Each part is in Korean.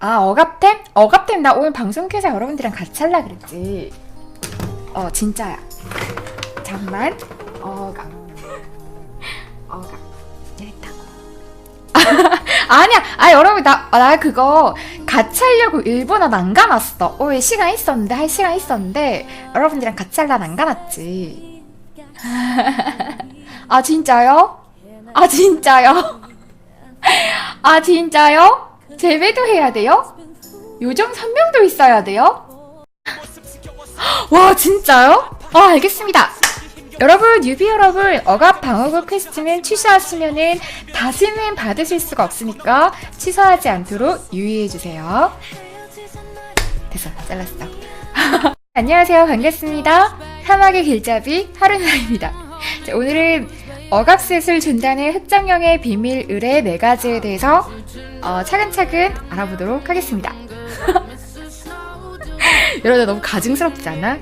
아 억압템? 억압템. 나 오늘 방송 켜서 여러분들이랑 같이 할라 그랬지. 어 진짜야. 잠만. 억압. 억압. 이랬다 아니야. 아 여러분 나, 나 그거 같이 하려고 일본어 난가놨어. 어 시간 있었는데? 할 시간 있었는데 여러분들이랑 같이 할라 난가놨지. 아 진짜요? 아 진짜요? 아 진짜요? 재배도 해야 돼요? 요정 3명도 있어야 돼요? 와 진짜요? 아 알겠습니다 여러분 유비 여러분 억압 방어구 퀘스트는 취소하시면은 다시는 받으실 수가 없으니까 취소하지 않도록 유의해주세요 됐어 잘랐어 안녕하세요 반갑습니다 사막의 길잡이 하루나입니다 자, 오늘은 억압셋을 준다는 흑정령의 비밀 의뢰 네 가지에 대해서 어, 차근차근 알아보도록 하겠습니다. 여러분 너무 가증스럽지 않아?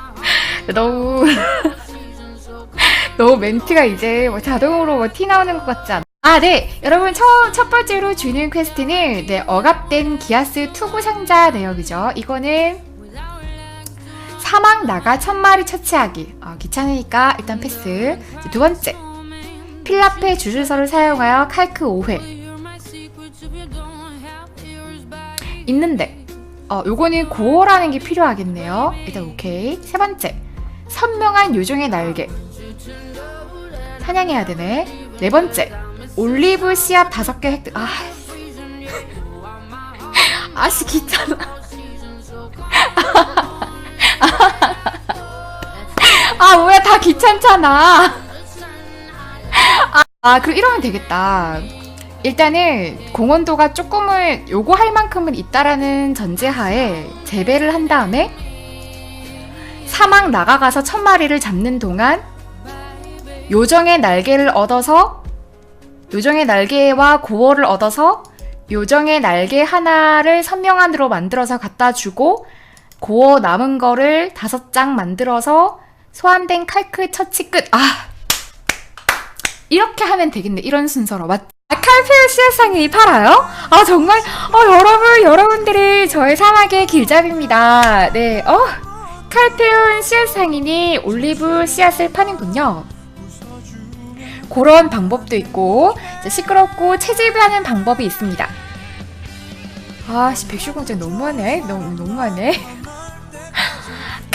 너무 너무 멘트가 이제 뭐 자동으로 뭐 티 나오는 것 같지 않아? 아, 네. 여러분, 첫, 첫 번째로 주는 퀘스트는, 네, 억압된 기아스 투구 상자 내역이죠. 이거는, 사막 나가 천 마리 처치하기. 어, 귀찮으니까 일단 패스. 이제 두 번째. 필라페 주술서를 사용하여 칼크 5회. 있는데, 어, 요거는 고어라는 게 필요하겠네요. 일단 오케이. 세 번째. 선명한 요정의 날개. 사냥해야 되네. 네 번째. 올리브 씨앗 다섯 개 획득. 아. 아씨, 귀찮아. 아, 뭐야, 다 귀찮잖아. 아, 아, 그럼 이러면 되겠다. 일단은 공원도가 조금은 요거 할 만큼은 있다라는 전제하에 재배를 한 다음에 사막 나가가서 천 마리를 잡는 동안 요정의 날개를 얻어서 요정의 날개와 고어를 얻어서 요정의 날개 하나를 선명한으로 만들어서 갖다 주고 고어 남은 거를 다섯 장 만들어서 소환된 칼크 처치 끝. 아 이렇게 하면 되겠네. 이런 순서로 맞. 아, 칼페오 씨앗상이 팔아요? 아 정말 어 여러분 여러분들이 저의 사막의 길잡이입니다. 네, 어 칼페온 씨앗 상인이 올리브 씨앗을 파는군요. 그런 방법도 있고 시끄럽고 채집하는 방법이 있습니다. 아씨 백쇼공장 너무하네. 너무 너무하네.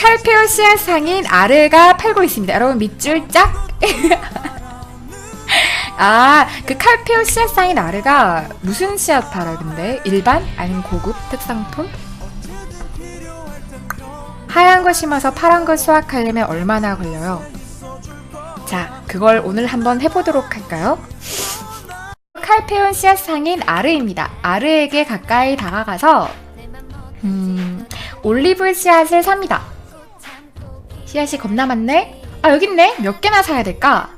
칼페오 씨앗 상인 아르가 팔고 있습니다. 여러분 밑줄 짝. 아, 그 칼페오 씨앗 상인 아르가 무슨 씨앗 팔아 근데? 일반? 아니면 고급 특상품? 하얀 거 심어서 파란 거 수확하려면 얼마나 걸려요? 자, 그걸 오늘 한번 해보도록 할까요? 칼페온 씨앗 상인 아르입니다. 아르에게 가까이 다가가서 음, 올리브 씨앗을 삽니다. 씨앗이 겁나 많네? 아, 여기 있네. 몇 개나 사야 될까?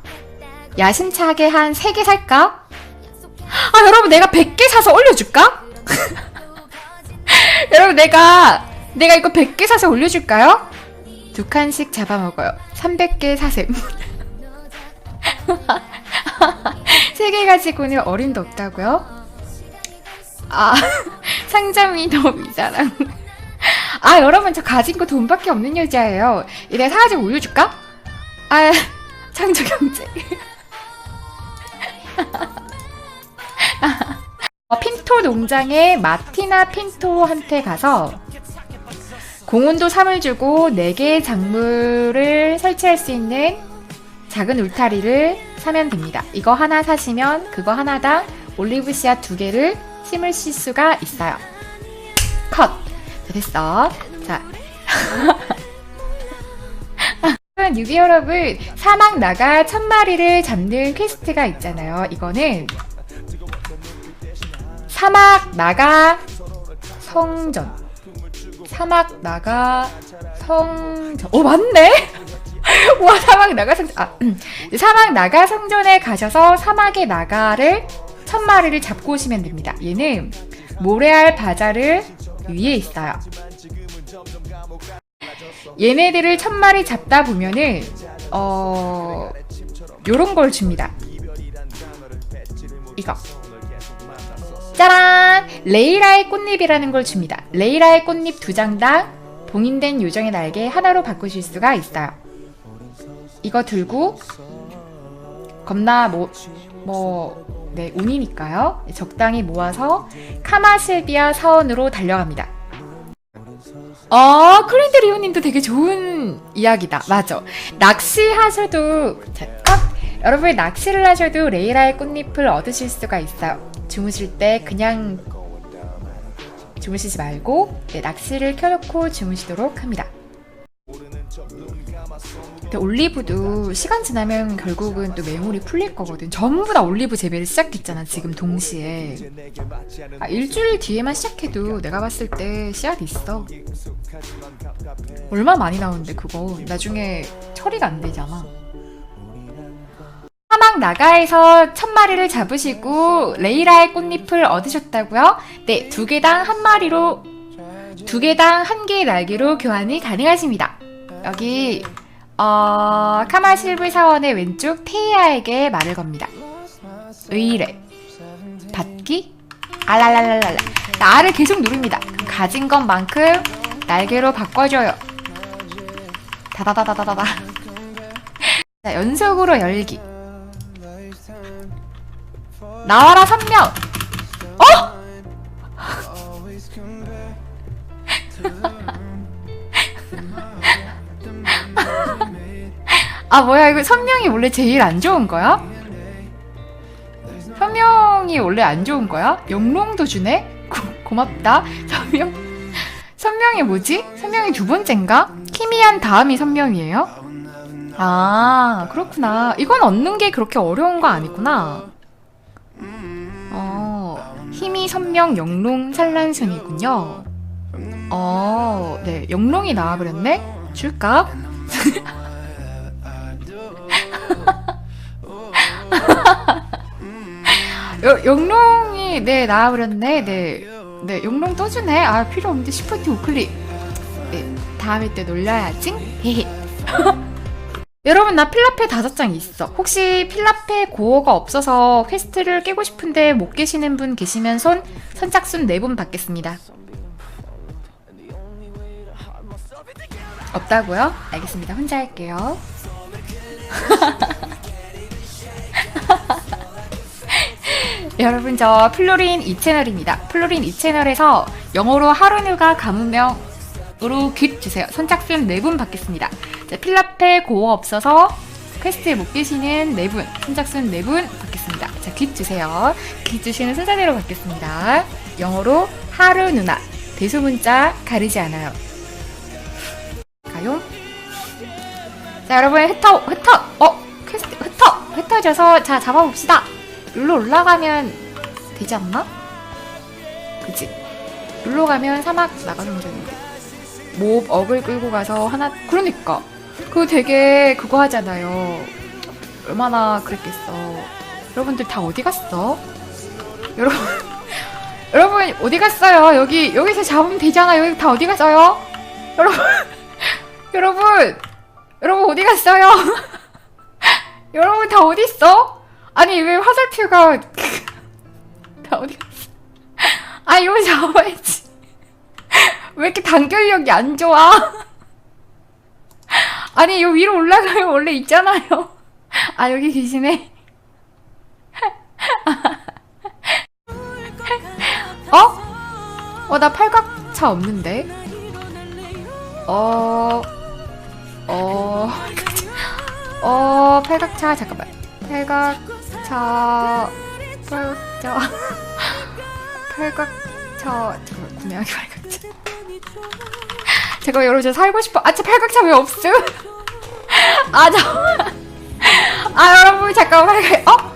야심차게 한 3개 살까? 아, 여러분, 내가 100개 사서 올려줄까? 여러분, 내가, 내가 이거 100개 사서 올려줄까요? 두 칸씩 잡아먹어요. 300개 사셈. 3개 가지고는 어림도 없다고요? 아, 상점이 너무 이자랑. 아, 여러분, 저 가진 거 돈밖에 없는 여자예요. 이래 사가지고 올려줄까? 아, 창조 경제. 어, 핀토 농장의 마티나 핀토한테 가서 공원도 3을 주고 4개의 작물을 설치할 수 있는 작은 울타리를 사면 됩니다. 이거 하나 사시면 그거 하나당 올리브 씨앗 2개를 심으실 수가 있어요. 컷! 자, 됐어. 자. 유비 여러분, 사막 나가 천 마리를 잡는 퀘스트가 있잖아요. 이거는 사막 나가 성전. 사막 나가 성전. 오, 맞네? 와, 사막 나가 성전. 아, 음. 사막 나가 성전에 가셔서 사막의 나가를 천 마리를 잡고 오시면 됩니다. 얘는 모래알 바자를 위에 있어요. 얘네들을 천 마리 잡다 보면은 어 요런 걸 줍니다. 이거. 짜란! 레이라의 꽃잎이라는 걸 줍니다. 레이라의 꽃잎 두 장당 봉인된 요정의 날개 하나로 바꾸실 수가 있어요. 이거 들고 겁나 뭐, 뭐, 네, 운이니까요. 적당히 모아서 카마실비아 사원으로 달려갑니다. 어, 클린드 리오님도 되게 좋은 이야기다. 맞아. 낚시하셔도, 잠깐. 여러분, 낚시를 하셔도 레이라의 꽃잎을 얻으실 수가 있어요. 주무실 때 그냥 주무시지 말고, 네, 낚시를 켜놓고 주무시도록 합니다. 근데 올리브도 시간 지나면 결국은 또 매물이 풀릴 거거든. 전부 다 올리브 재배를 시작했잖아, 지금 동시에. 아, 일주일 뒤에만 시작해도 내가 봤을 때 씨앗 있어. 얼마 많이 나오는데, 그거. 나중에 처리가 안 되잖아. 사막 나가에서 천 마리를 잡으시고 레이라의 꽃잎을 얻으셨다고요? 네, 두 개당 한 마리로 두 개당 한 개의 날개로 교환이 가능하십니다. 여기 어, 카마 실브 사원의 왼쪽 테이아에게 말을 겁니다. 의뢰 받기 알랄랄랄랄라 나를 계속 누릅니다. 가진 것만큼 날개로 바꿔줘요. 다다다다다다다. 자 연속으로 열기. 나와라 선명. 어? 아 뭐야 이거 선명이 원래 제일 안 좋은 거야? 선명이 원래 안 좋은 거야? 영롱도 주네? 고, 고맙다 선명 선명이 뭐지? 선명이 두 번째인가? 키미한 다음이 선명이에요? 아 그렇구나 이건 얻는 게 그렇게 어려운 거 아니구나 어 힘이 선명 영롱 산란순이군요 어네 영롱이 나와버렸네 줄까? 여, 영롱이 네 나와버렸네. 네. 네 영롱 떠주네. 아 필요 없는데 시프트 우클릭. 네, 다음에 때 놀려야지. 여러분 나 필라페 다섯 장 있어. 혹시 필라페 고어가 없어서 퀘스트를 깨고 싶은데 못 깨시는 분 계시면 손 선착순 네 분 받겠습니다. 없다고요? 알겠습니다. 혼자 할게요 여러분 저 플로린 2채널입니다. 플로린 2채널에서 영어로 하루누가 가문명으로 귓 주세요. 선착순 4분 받겠습니다. 자, 필라페 고어 없어서 퀘스트에 못 계시는 4분, 선착순 4분 받겠습니다. 자, 귓 주세요. 귓 주시는 순서대로 받겠습니다. 영어로 하루 누나, 대소문자 가리지 않아요. 가요? 자, 여러분 흩어, 흩어, 어, 퀘스트 흩어, 흩어져서 자 잡아봅시다. 룰로 올라가면 되지 않나? 그치? 룰로 가면 사막 나가는 중인데 몹 억을 끌고 가서 하나 그러니까 그거 되게 그거 하잖아요 얼마나 그랬겠어 여러분들 다 어디 갔어? 여러분 여러분 어디 갔어요? 여기 여기서 잡으면 되잖아 여기 다 어디 갔어요? 여러분 여러분 여러분 어디 갔어요? 여러분 다 어디 있어? 아니 왜 화살표가 다 어디 갔어? 아 이거 잡아야지. 왜 이렇게 단결력이 안 좋아? 아니 요 위로 올라가면 원래 있잖아요. 아 여기 계시네. 어? 어 나 팔각차 없는데. 어. 어. 어 팔각차 잠깐만. 팔각 차 팔각차 팔각차 잠깐 구매하기 팔각차 제가 여러분 저 살고 싶어. 아차 팔각차 왜 없음? 아 잠깐 아 여러분 잠깐 팔각 어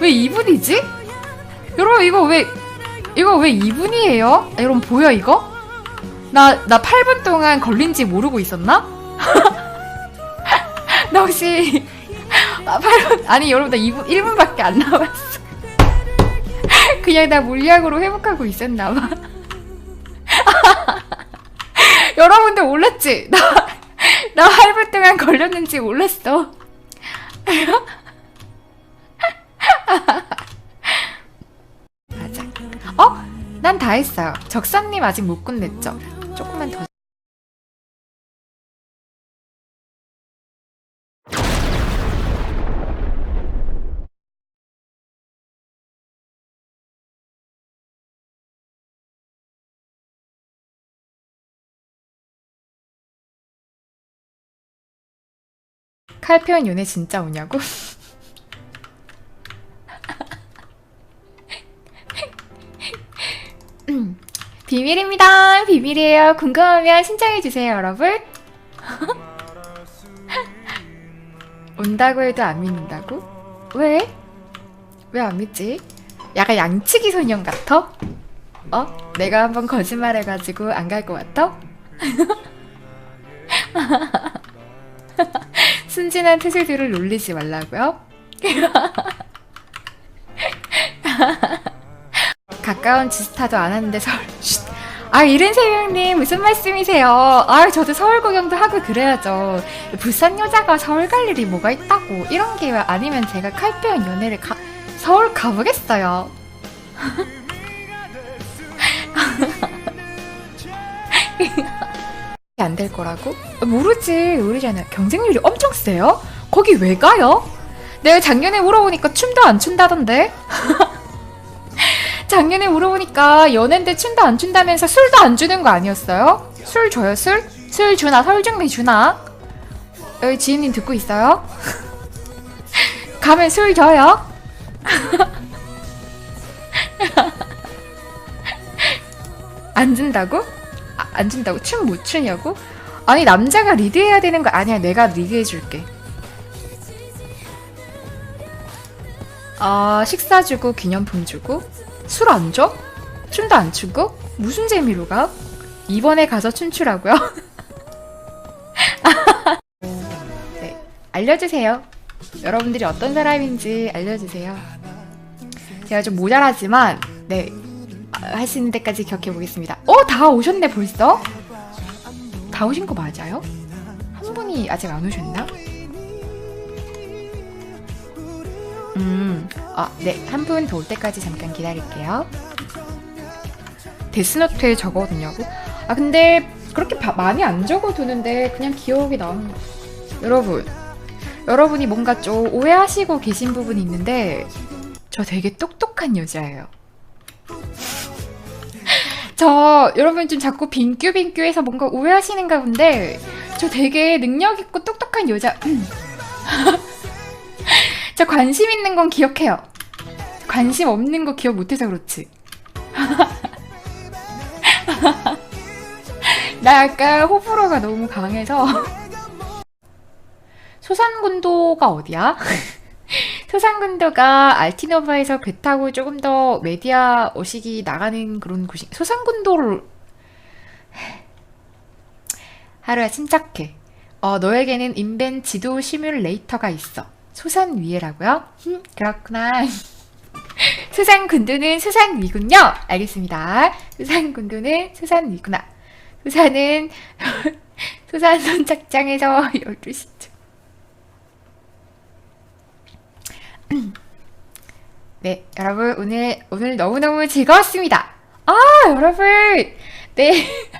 왜 2분이지? 여러분 이거 왜 이거 왜 2분이에요? 아, 여러분 보여 이거? 나 나 8분 동안 걸린지 모르고 있었나? 나 혹시 아, 8분, 아니, 여러분, 나 2분, 1분밖에 안 남았어. 그냥 나 물약으로 회복하고 있었나봐. 여러분들 몰랐지? 나, 나 8분 동안 걸렸는지 몰랐어. 맞아. 어? 난 다 했어요. 적사님 아직 못 끝냈죠? 조금만 더. 칼표현 연애 진짜 오냐고? 음, 비밀입니다. 비밀이에요. 궁금하면 신청해주세요, 여러분. 온다고 해도 안 믿는다고? 왜? 왜 안 믿지? 약간 양치기 소년 같아? 어? 내가 한번 거짓말해가지고 안 갈 것 같아? 순진한 태세들을 놀리지 말라고요? 가까운 지스타도 안 하는데 서울. 쉿. 아 이른 새벽님 무슨 말씀이세요? 아 저도 서울 구경도 하고 그래야죠. 부산 여자가 서울 갈 일이 뭐가 있다고 이런 게 아니면 제가 칼peon 연애를 가 서울 가보겠어요. 안 될 거라고? 모르지 모르잖아. 경쟁률이 엄청 세요? 거기 왜 가요? 내가 작년에 물어보니까 춤도 안 춘다던데. 작년에 물어보니까 연애인데 춘다 안 춘다면서 술도 안 주는 거 아니었어요? 술 줘요 술? 술 주나 설중리 주나? 여기 지인님 듣고 있어요? 가면 술 줘요? 안 준다고? 아, 안 준다고? 춤 못 추냐고? 아니 남자가 리드해야 되는 거 아니야 내가 리드해 줄게 아 식사 주고 기념품 주고 술 안 줘? 춤도 안 추고? 무슨 재미로 가? 이번에 가서 춤추라고요? 네, 알려주세요. 여러분들이 어떤 사람인지 알려주세요. 제가 좀 모자라지만, 네, 할 수 있는 데까지 기억해 보겠습니다. 어, 다 오셨네, 벌써? 다 오신 거 맞아요? 한 분이 아직 안 오셨나? 음, 아, 네. 한 분 더 올 때까지 잠깐 기다릴게요. 데스노트에 적어두냐고? 아, 근데 그렇게 바- 많이 안 적어두는데 그냥 기억이 거. 여러분, 여러분이 뭔가 좀 오해하시고 계신 부분이 있는데 저 되게 똑똑한 여자예요. 저 여러분 좀 자꾸 빙규빙규해서 뭔가 오해하시는가 본데 저 되게 능력 있고 똑똑한 여자. 저 관심 있는 건 기억해요. 관심 없는 거 기억 못해서 그렇지. 나 약간 호불호가 너무 강해서. 소산군도가 어디야? 소산군도가 알티노바에서 배 타고 조금 더 메디아 어식이 나가는 그런 곳이. 소산군도를 하루야 침착해. 어, 너에게는 인벤 지도 시뮬레이터가 있어. 소산 위에라고요? 흠, 그렇구나. 수산 군도는 수산 위군요. 알겠습니다. 수산 군도는 수산 위구나. 수산은 수산 선착장에서 12시 네, 여러분 오늘 오늘 너무너무 즐거웠습니다. 아, 여러분. 네.